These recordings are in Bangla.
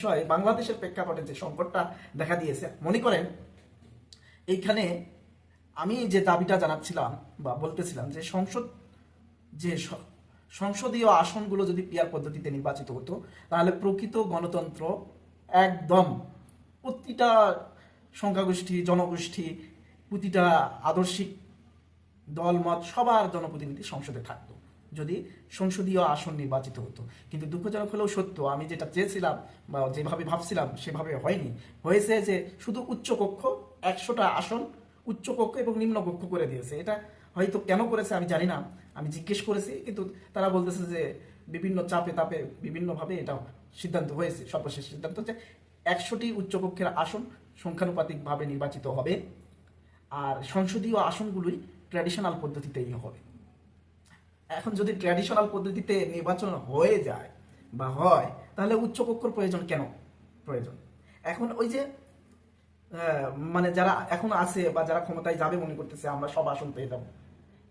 বিষয় বাংলাদেশের প্রেক্ষাপটে যে সংকটটা দেখা দিয়েছে, মনে করেন এইখানে আমি যে দাবিটা জানাচ্ছিলাম বা বলতেছিলাম যে সংসদ, যে সংসদীয় আসনগুলো যদি পিয়ার পদ্ধতিতে নির্বাচিত হতো, তাহলে প্রকৃত গণতন্ত্র একদম প্রতিটা সংখ্যাগোষ্ঠী, জনগোষ্ঠী, প্রতিটা আদর্শিক দলমত, সবার জনপ্রতিনিধি সংসদে থাকতো। যদি সংসদীয় আসন নির্বাচিত হতো। কিন্তু দুঃখজনক হলেও সত্য, আমি যেটা চেয়েছিলাম বা যেভাবে ভাবছিলাম, সেভাবে হয়নি। হয়েছে যে শুধু উচ্চকক্ষ, একশোটা আসন উচ্চকক্ষ এবং নিম্নকক্ষ করে দিয়েছে। এটা হয়তো কেন করেছে আমি জানি না। আমি জিজ্ঞেস করেছি, কিন্তু তারা বলতেছে যে বিভিন্ন চাপে তাপে বিভিন্নভাবে এটা সিদ্ধান্ত হয়েছে। সর্বশেষ সিদ্ধান্ত হচ্ছে একশোটি উচ্চকক্ষের আসন সংখ্যানুপাতিকভাবে নির্বাচিত হবে। আর সংসদীয় আসনগুলোই ট্র্যাডিশনাল পদ্ধতিতেই হবে। এখন যদি ট্র্যাডিশনাল পদ্ধতিতে নির্বাচন হয়ে যায় বা হয়, তাহলে উচ্চকক্ষর প্রয়োজন কেন? প্রয়োজন। এখন ওই যে মানে যারা এখন আছে বা যারা ক্ষমতায় যাবে মনে করতেছে, আমরা সব আসন পেয়ে যাব।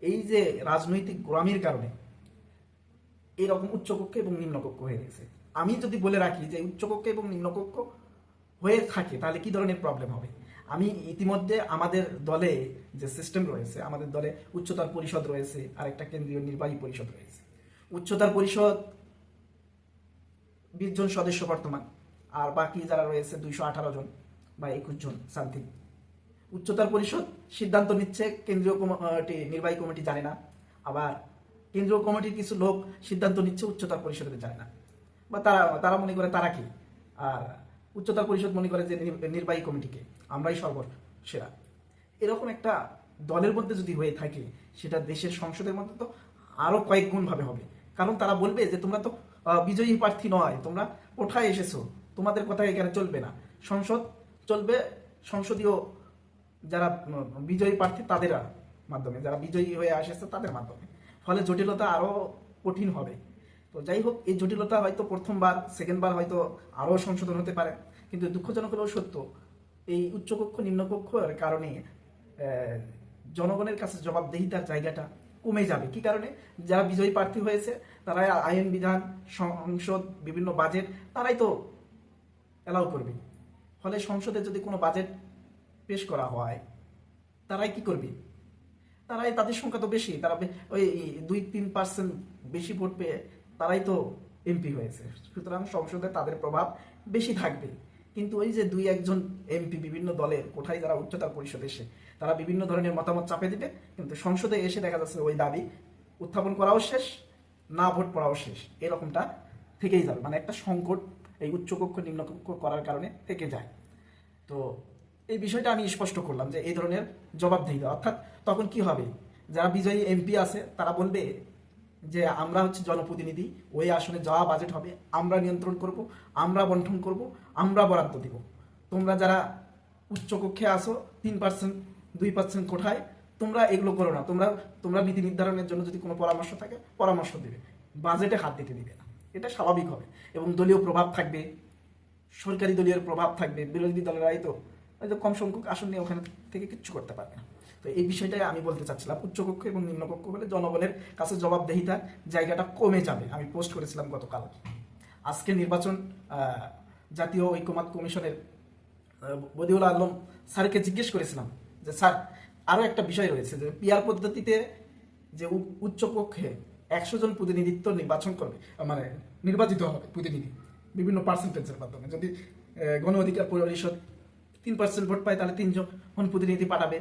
এই যে রাজনৈতিক গোড়ামির কারণে এরকম উচ্চকক্ষ এবং নিম্নকক্ষ হয়ে গেছে। আমি যদি বলে রাখি যে উচ্চকক্ষ এবং নিম্নকক্ষ হয়ে থাকে, তাহলে কি ধরনের প্রবলেম হবে? আমি ইতিমধ্যে আমাদের দলে যে সিস্টেম রয়েছে, আমাদের দলে উচ্চতর পরিষদ রয়েছে আর একটা কেন্দ্রীয় নির্বাহী পরিষদ রয়েছে। উচ্চতর পরিষদ বিশ জন সদস্য বর্তমান, আর বাকি যারা রয়েছে দুইশো আঠারো জন বা একুশ জন সামথিং উচ্চতর পরিষদ সিদ্ধান্ত নিচ্ছে, কেন্দ্রীয় কমিটি নির্বাহী কমিটি জানে না। আবার কেন্দ্রীয় কমিটির কিছু লোক সিদ্ধান্ত নিচ্ছে, উচ্চতর পরিষদে জানে না। বা তারা তারা মনে করে তারা কি? আর উচ্চতর পরিষদ মনে করে যে নির- নির্বাহী কমিটিকে আমরাই সর্বসেরা এরকম একটা দলের মধ্যে যদি হয়ে থাকে, সেটা দেশের সংসদের মধ্যে তো আরও কয়েক গুণ ভাবে হবে। কারণ তারা বলবে যে, তোমরা তো বিজয়ী প্রার্থী নয়, তোমরা কোঠায় এসেছ? তোমাদের কথা এখানে চলবে না। সংসদ চলবে, সংসদীয় যারা বিজয়ী প্রার্থী, তাদের মাধ্যমে। যারা বিজয়ী হয়ে আসেছে, তাদের মাধ্যমে। ফলে জটিলতা আরও কঠিন হবে। তো যাই হোক, এই জটিলতা হয়তো প্রথমবার, সেকেন্ডবার হয়তো আরও সংশোধন হতে পারে। কিন্তু দুঃখজনক হলেও সত্য এই উচ্চকক্ষ নিম্নকক্ষের কারণে জনগণের কাছে জবাবদেহিতার জায়গাটা কমে যাবে। কি কারণে? যারা বিজয়ী প্রার্থী হয়েছে তারা আইন, বিধান, সংসদ, বিভিন্ন বাজেট তারাই তো অ্যালাউ করবে। ফলে সংসদে যদি কোনো বাজেট পেশ করা হয়, তারাই কি করবে? তারাই তাদের সংখ্যা তো বেশি, তারা ওই দুই তিন পার্সেন্ট বেশি ভোট পেয়ে তারাই তো এমপি হয়েছে। সুতরাং সংসদে তাদের প্রভাব বেশি থাকবে। কিন্তু ওই যে দুই একজন এমপি বিভিন্ন দলের, কোঠায় যারা উচ্চতর পরিষদ এসে, তারা বিভিন্ন ধরনের মতামত চাপে দিবে। কিন্তু সংসদে এসে দেখা যাচ্ছে ওই দাবি উত্থাপন করাও শেষ, না ভোট পড়াও শেষ। এরকমটা থেকেই যাবে। মানে একটা সংকট এই উচ্চকক্ষ নিম্নকক্ষ করার কারণে থেকে যায়। তো এই বিষয়টা আমি স্পষ্ট করলাম যে এই ধরনের জবাবদিহিতা। অর্থাৎ তখন কি হবে? যারা বিজয়ী এমপি আছে, তারা বলবে যে আমরা হচ্ছে জনপ্রতিনিধি, ওই আসনে যাওয়া বাজেট হবে, আমরা নিয়ন্ত্রণ করব, আমরা বন্টন করব, আমরা বরাদ্দ দিব। তোমরা যারা উচ্চকক্ষে আসো তিন পার্সেন্ট দুই পার্সেন্ট কোঠায়, তোমরা এগুলো করো না। তোমরা তোমরা নীতি নির্ধারণের জন্য যদি কোনো পরামর্শ থাকে, পরামর্শ দিবে। বাজেটে হাত দিতে দিবে না। এটা স্বাভাবিক হবে। এবং দলীয় প্রভাব থাকবে। সরকারি দলীয় প্রভাব থাকবে। বিরোধী দলেরাই তো, হয়তো কম সংখ্যক আসন নিয়ে ওখানে থেকে কিচ্ছু করতে পারবে না। তো এই বিষয়টাই আমি বলতে চাচ্ছিলাম। উচ্চকক্ষ এবং নিম্নকক্ষ হলে জনগণের কাছে জবাবদেহিতার জায়গাটা কমে যাবে। আমি পোস্ট করেছিলাম গতকাল। আজকে নির্বাচন জাতীয় ঐক্যমত কমিশনের বদিউল আলম স্যারকে জিজ্ঞেস করেছিলাম যে, স্যার আরও একটা বিষয় রয়েছে যে পিয়ার পদ্ধতিতে যে উচ্চকক্ষে একশো জন প্রতিনিধিত্ব নির্বাচন করবে মানে নির্বাচিত হবে প্রতিনিধি, বিভিন্ন পার্সেন্টেজের মাধ্যমে। যদি গণ অধিকার পরিষদ তিন পার্সেন্ট ভোট পায়, তাহলে তিনজন প্রতিনিধি পাঠাবে।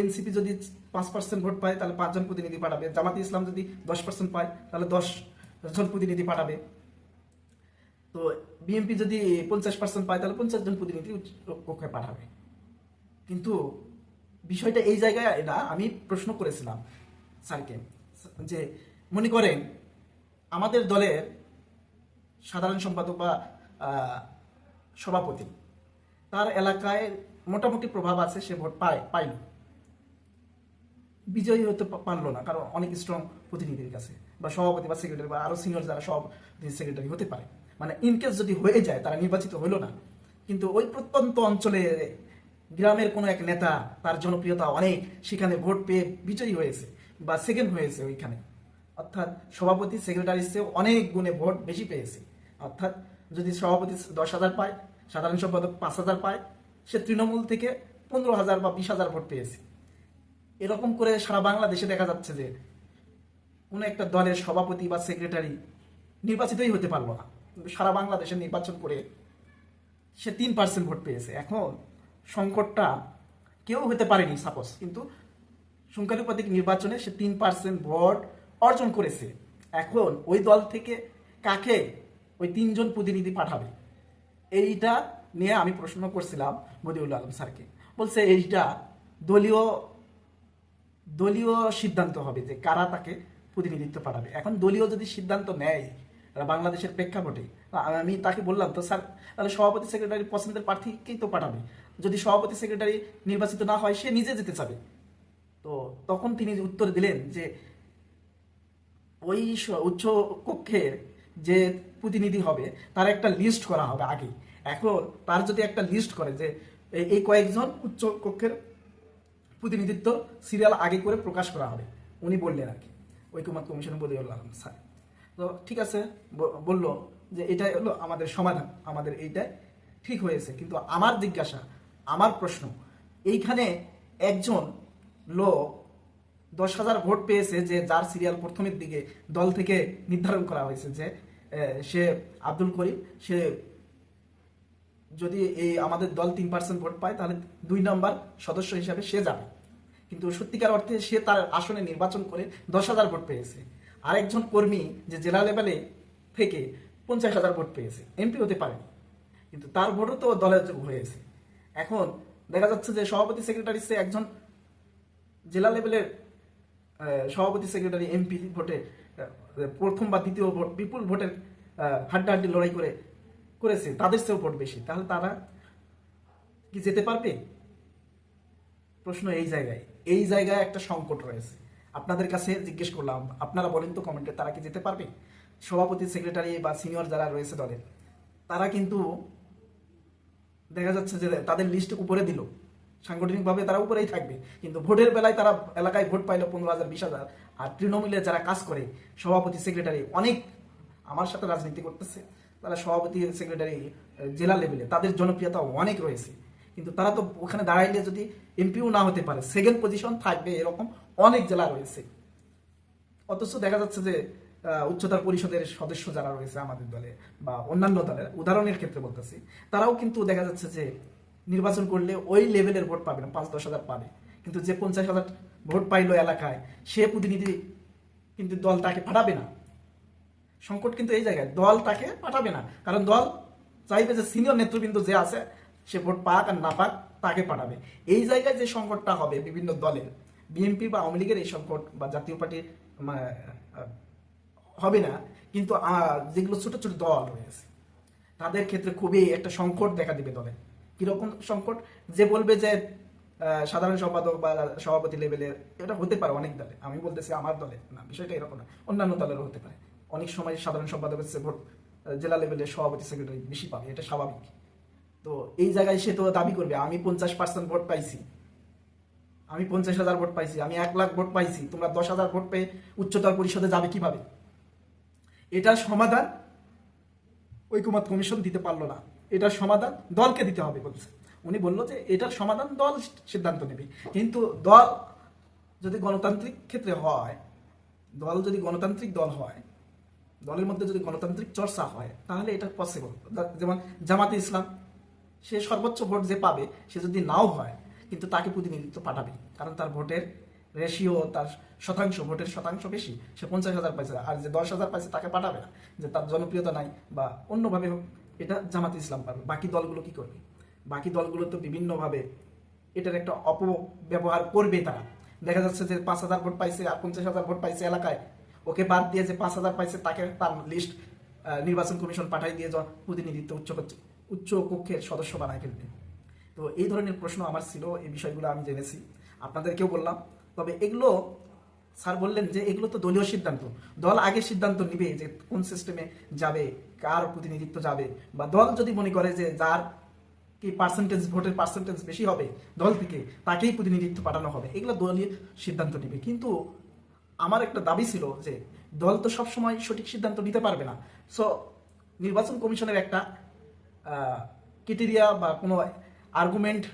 এনসিপি যদি পাঁচ পার্সেন্ট ভোট পায়, তাহলে পাঁচজন প্রতিনিধি পাঠাবে। জামাতি ইসলাম যদি দশ পার্সেন্ট পায়, তাহলে দশ জন প্রতিনিধি পাঠাবে। তো বিএনপি যদি পঞ্চাশ পার্সেন্ট পায়, তাহলে পঞ্চাশ জন প্রতিনিধি কক্ষে পাঠাবে। কিন্তু বিষয়টা এই জায়গায় না, আমি প্রশ্ন করেছিলাম স্যারকে, যে মনে করেন আমাদের দলের সাধারণ সম্পাদক বা সভাপতি, তার এলাকায় মোটামুটি প্রভাব আছে, সে ভোট পায়, পাইল। বিজয়ী হতে পারল না, কারণ অনেক স্ট্রং প্রতিনিধির কাছে, বা সভাপতি বা সেক্রেটারি বা আরও সিনিয়র যারা সভাপতি সেক্রেটারি হতে পারে। মানে ইনকেস যদি হয়ে যায়, তারা নির্বাচিত হলো না। কিন্তু ওই প্রত্যন্ত অঞ্চলে, গ্রামের কোনো এক নেতা, তার জনপ্রিয়তা অনেক, সেখানে ভোট পেয়ে বিজয়ী হয়েছে, বা সেকেন্ড হয়েছে ওইখানে। অর্থাৎ সভাপতি সেক্রেটারির চেয়ে অনেক গুণে ভোট বেশি পেয়েছে। অর্থাৎ যদি সভাপতি দশ হাজার পায়, সাধারণ সম্পাদক পাঁচ হাজার পায়, সে তৃণমূল থেকে পনেরো হাজার বা বিশ হাজার ভোট পেয়েছে। এরকম করে সারা বাংলাদেশে দেখা যাচ্ছে যে কোনো একটা দলের সভাপতি বা সেক্রেটারি নির্বাচিতই হতে পারল না। সারা বাংলাদেশে নির্বাচন করে সে তিন পার্সেন্ট ভোট পেয়েছে। এখন সংকটটা কেউ হতে পারেনি সাপোজ কিন্তু সংখ্যানুপাতিক নির্বাচনে সে তিন পার্সেন্ট ভোট অর্জন করেছে। এখন ওই দল থেকে কাকে ওই তিনজন প্রতিনিধি পাঠাবে? এইটা নিয়ে আমি প্রশ্ন করছিলাম মদিউল আলম স্যারকে। বলছে এইটা দলীয় দলীয় সিদ্ধান্ত হবে যে কারা তাকে প্রতিনিধিত্ব পাঠাবে। এখন দলীয় যদি সিদ্ধান্ত নেয় বাংলাদেশের প্রেক্ষাপটে আমি তাকে বললাম, তো স্যার, তাহলে সভাপতি সেক্রেটারি পছন্দের প্রার্থীকেই তো পাঠাবে। যদি সভাপতি সেক্রেটারি নির্বাচিত না হয়, সে নিজে যেতে চাবে। তো তখন তিনি উত্তর দিলেন যে, ওই উচ্চ কক্ষের যে প্রতিনিধি হবে, তার একটা লিস্ট করা হবে আগে। এখন তার যদি একটা লিস্ট করে যে এই কয়েকজন উচ্চ কক্ষের প্রতিনিধিত্ব সিরিয়াল আগে করে প্রকাশ করা হবে। উনি বললেন আর কি। ঐকমত কমিশন বলে আলম স্যার। তো ঠিক আছে বলল যে এটাই হলো আমাদের সমাধান, আমাদের এইটাই ঠিক হয়েছে। কিন্তু আমার জিজ্ঞাসা, আমার প্রশ্ন, এইখানে একজন লোক দশ হাজার ভোট পেয়েছে যে যার সিরিয়াল প্রথমের দিকে দল থেকে নির্ধারণ করা হয়েছে যে সে আব্দুল করিম, সে যদি এই আমাদের দল তিন পার্সেন্ট ভোট পায়, তাহলে দুই নম্বর সদস্য হিসাবে সে যাবে। কিন্তু সত্যিকার অর্থে সে তার আসনে নির্বাচন করে দশ হাজার ভোট পেয়েছে। আরেকজন কর্মী যে জেলা লেভেলে থেকে পঞ্চাশ হাজার ভোট পেয়েছে এমপি হতে পারেনি। কিন্তু তার ভোটও তো দলের হয়েছে। এখন দেখা যাচ্ছে যে সভাপতি সেক্রেটারি সে একজন জেলা লেভেলের সভাপতি সেক্রেটারি এমপি ভোটে প্রথম বা দ্বিতীয় ভোট, বিপুল ভোটের হাড্ডাহাড্ডি লড়াই করে করেছে, তাদের ভোট বেশি। তাহলে তারা কি যেতে পারবে? প্রশ্ন এই জায়গায়। এই জায়গায় একটা সংকট রয়েছে। আপনাদের কাছে জিজ্ঞেস করলাম, আপনারা বলেন তো কমেন্টে তারা কি যেতে পারবে? সভাপতি সেক্রেটারি বা সিনিয়র যারা রয়েছে দলের, তারা কিন্তু দেখা যাচ্ছে যে তাদের লিস্ট উপরে দিল। সাংগঠনিকভাবে তারা উপরেই থাকবে। কিন্তু ভোটের বেলায় তারা এলাকায় ভোট পাইলো পনেরো হাজার, বিশ হাজার। আর তৃণমূলে যারা কাজ করে, সভাপতি সেক্রেটারি অনেক আমার সাথে রাজনীতি করতেছে। তারা সভাপতি সেক্রেটারি জেলা লেভেলে তাদের জনপ্রিয়তা অনেক রয়েছে। কিন্তু তারা তো ওখানে দাঁড়াইলে যদি এমপিও না হতে পারে সেকেন্ড পজিশন থাকবে এরকম অনেক জেলা রয়েছে। অথচ দেখা যাচ্ছে যে উচ্চতর পরিষদের সদস্য যারা রয়েছে আমাদের দলে বা অন্যান্য দলের, উদাহরণের ক্ষেত্রে বলতেছি, তারাও কিন্তু দেখা যাচ্ছে যে নির্বাচন করলে ওই লেভেলের ভোট পাবে না, পাঁচ, দশ হাজার পাবে। কিন্তু যে পঞ্চাশ হাজার ভোট পাইলো এলাকায়, সে প্রতিনিধি কিন্তু দল তাকে পাঠাবে না। সংকট কিন্তু এই জায়গায়। দল তাকে পাঠাবে না। কারণ দল চাইবে যে সিনিয়র নেতৃবৃন্দ যে আছে, সে ভোট পাক আর না পাক তাকে পাঠাবে। এই জায়গায় যে সংকটটা হবে বিভিন্ন দলের বিএনপি বা আওয়ামী লীগের এই সংকট বা জাতীয় পার্টির হবে না। কিন্তু যেগুলো ছোট ছোট দল রয়েছে, তাদের ক্ষেত্রে খুবই একটা সংকট দেখা দিবে দলে। কীরকম সংকট? যে বলবে যে সাধারণ সম্পাদক বা সভাপতি লেভেলের এটা হতে পারে অনেক দলে। আমি বলতেছি আমার দলে না, বিষয়টা এরকম না। অন্যান্য দলেরও হতে পারে। অনেক সময় সাধারণ সম্পাদকের জেলা লেভেলের সভাপতি সেক্রেটারি বেশি পাবে, এটা স্বাভাবিক। তো এই জায়গায় সে তো দাবি করবে, আমি পঞ্চাশ পার্সেন্ট ভোট পাইছি। আমি পঞ্চাশ হাজার ভোট পাইছি, আমি এক লাখ ভোট পাইছি, তোমরা দশ হাজার ভোট পেয়ে উচ্চতর পরিষদে যাবে কীভাবে? এটার সমাধান ঐকমত কমিশন দিতে পারল না। এটার সমাধান দলকে দিতে হবে বলছে। উনি বলল যে এটার সমাধান দল সিদ্ধান্ত নেবে। কিন্তু দল যদি গণতান্ত্রিক ক্ষেত্রে হয়, দল যদি গণতান্ত্রিক দল হয় দলের মধ্যে যদি গণতান্ত্রিক চর্চা হয়, তাহলে এটা পসিবল যেমন জামাতে ইসলাম, সে সর্বোচ্চ ভোট যে পাবে, সে যদি নাও হয়, কিন্তু তাকে প্রতিনিধিত্ব পাঠাবে। কারণ তার ভোটের রেশিও তার শতাংশ, ভোটের শতাংশ বেশি। সে পঞ্চাশ হাজার পাইছে, আর যে দশ হাজার পাইছে, তাকে পাঠাবে না। যে তার জনপ্রিয়তা নাই, বা অন্যভাবে হোক, এটা জামাতে ইসলাম পাবে বাকি দলগুলো কি করবে? বাকি দলগুলো তো বিভিন্নভাবে এটার একটা অপব্যবহার করবে তারা। দেখা যাচ্ছে যে পাঁচ হাজার ভোট পাইছে, আর পঞ্চাশ হাজার ভোট পাইছে এলাকায়। ওকে বাদ দিয়ে যে পাঁচ হাজার পাইছে, তাকে তার লিস্ট নির্বাচন কমিশন পাঠাই দিয়ে প্রতিনিধিত্ব উচ্চ উচ্চ কক্ষের সদস্য বানায় ফেলবে। তো এই ধরনের প্রশ্ন আমার ছিল, এই বিষয়গুলো আমি জেনেছি, আপনাদেরকেও বললাম। তবে এগুলো, স্যার বললেন যে এগুলো তো দলীয় সিদ্ধান্ত। দল আগে সিদ্ধান্ত নিবে যে কোন সিস্টেমে যাবে, কার প্রতিনিধিত্ব যাবে, বা দল যদি মনে করে যে যার কি পার্সেন্টেজ ভোটের পার্সেন্টেজ বেশি হবে দল থেকে, তাকেই প্রতিনিধিত্ব পাঠানো হবে। এগুলো দলীয় সিদ্ধান্ত নেবে। কিন্তু আমার একটা দাবি ছিল যে দল তো সবসময় সঠিক সিদ্ধান্ত নিতে পারবে না। সো নির্বাচন কমিশনের একটা ক্রিটেরিয়া বা কোনো আর্গুমেন্ট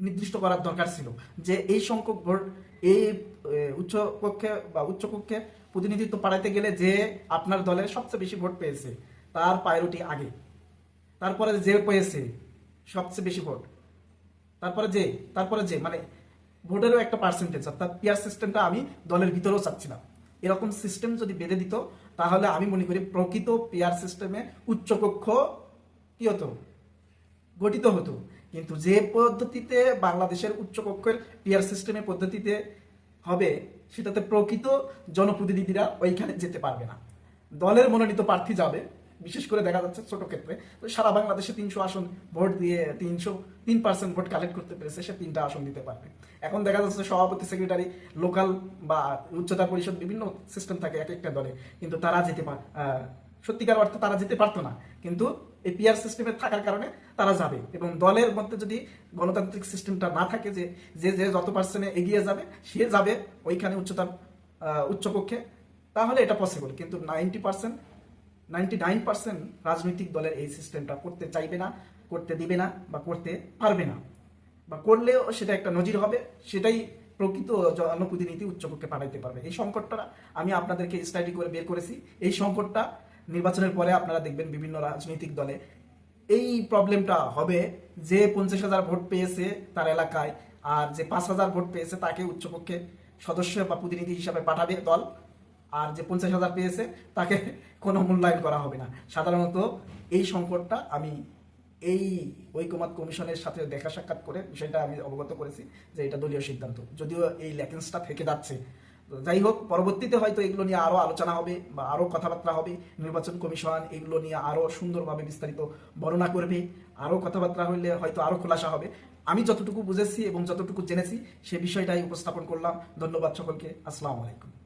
নির্দিষ্ট করার দরকার ছিল যে এই সংখ্যক ভোট এই আহ, উচ্চ কক্ষে বা উচ্চ কক্ষে প্রতিনিধিত্ব পাঠাইতে গেলে যে আপনার দলের সবচেয়ে বেশি ভোট পেয়েছে তার প্রায়োরিটি আগে। তারপরে যে পেয়েছে সবচেয়ে বেশি ভোট। তারপরে যে তারপরে যে মানে ভোটেরও একটা পার্সেন্টেজ অর্থাৎ পিয়ার সিস্টেমটা আমি দলের ভিতরেও চাচ্ছিলাম। এরকম সিস্টেম যদি বেঁধে দিত, তাহলে আমি মনে করি প্রকৃত পিয়ার সিস্টেমে উচ্চকক্ষ কি হতো? গঠিত হতো। কিন্তু যে পদ্ধতিতে বাংলাদেশের উচ্চকক্ষের পিয়ার সিস্টেমের পদ্ধতিতে হবে, সেটাতে প্রকৃত জনপ্রতিনিধিরা ওইখানে যেতে পারবে না। দলের মনোনীত প্রার্থী যাবে বিশেষ করে দেখা যাচ্ছে ছোট ক্ষেত্রে। সারা বাংলাদেশে তিনশো আসন ভোট দিয়ে তিনশো তিন পার্সেন্ট ভোট কালেক্ট করতে পেরেছে সে তিনটা আসন দিতে পারবে। এখন দেখা যাচ্ছে সভাপতি সেক্রেটারি লোকাল বা উচ্চতা পরিষদ বিভিন্ন সিস্টেম থাকে এক একটা দলে। কিন্তু তারা যেতে পার সত্যিকার অর্থে তারা যেতে পারতো না। কিন্তু এই পিয়ার সিস্টেমে থাকার কারণে তারা যাবে। এবং দলের মধ্যে যদি গণতান্ত্রিক সিস্টেমটা না থাকে যে যে যে যত পার্সেন্টে এগিয়ে যাবে সে যাবে ওইখানে উচ্চতার আহ, উচ্চকক্ষে তাহলে এটা পসিবল কিন্তু ninety percent ninety nine percent রাজনৈতিক দলের এই সিস্টেমটা করতে চাইবে না, করতে দিবে না বা করতে পারবে না। বা করলেও সেটা একটা নজির হবে, সেটাই প্রকৃত জনপ্রতিনিধি উচ্চপক্ষে পাঠাইতে পারবে। এই সংকটটা আমি আপনাদেরকে স্টাডি করে বের করেছি। এই সংকটটা নির্বাচনের পরে আপনারা দেখবেন বিভিন্ন রাজনৈতিক দলে এই প্রবলেমটা হবে যে পঞ্চাশ হাজার ভোট পেয়েছে তার এলাকায় আর যে পাঁচ হাজার ভোট পেয়েছে তাকে উচ্চপক্ষে সদস্য বা প্রতিনিধি হিসাবে পাঠাবে দল। আর যে পঞ্চাশ হাজার পেয়েছে, তাকে কোনো মূল্যায়ন করা হবে না। সাধারণত এই সংকটটা আমি এই ঐকমত কমিশনের সাথে দেখা সাক্ষাৎ করে বিষয়টা আমি অবগত করেছি যে এটা দলীয় সিদ্ধান্ত। যদিও এই ল্যাকেন্সটা থেকে যাচ্ছে। যাই হোক, পরবর্তীতে হয়তো এগুলো নিয়ে আরও আলোচনা হবে বা আরও কথাবার্তা হবে। নির্বাচন কমিশন এগুলো নিয়ে আরও সুন্দরভাবে বিস্তারিত বর্ণনা করবে। আরও কথাবার্তা হইলে হয়তো আরও খোলাসা হবে। আমি যতটুকু বুঝেছি এবং যতটুকু জেনেছি সে বিষয়টাই উপস্থাপন করলাম। ধন্যবাদ সকলকে। আসসালামু আলাইকুম।